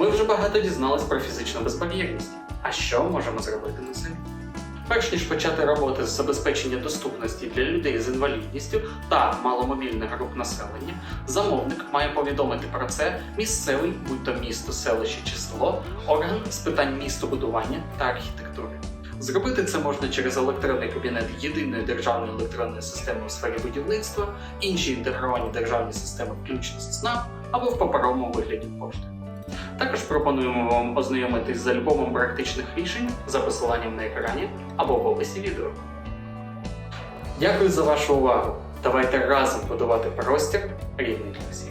Ми вже багато дізнались про фізичну безбар'єрність. А що можемо зробити ми самі? Перш ніж почати роботи з забезпечення доступності для людей з інвалідністю та маломобільних груп населення, замовник має повідомити про це місцевий, будь то місто, селище чи село, орган з питань містобудування та архітектури. Зробити це можна через електронний кабінет єдиної державної електронної системи у сфері будівництва, інші інтегровані державні системи включно з ЦНАП або в паперовому вигляді пошти. Також пропонуємо вам ознайомитись з альбомом практичних рішень за посиланням на екрані або в описі відео. Дякую за вашу увагу. Давайте разом будувати простір рівний для всіх.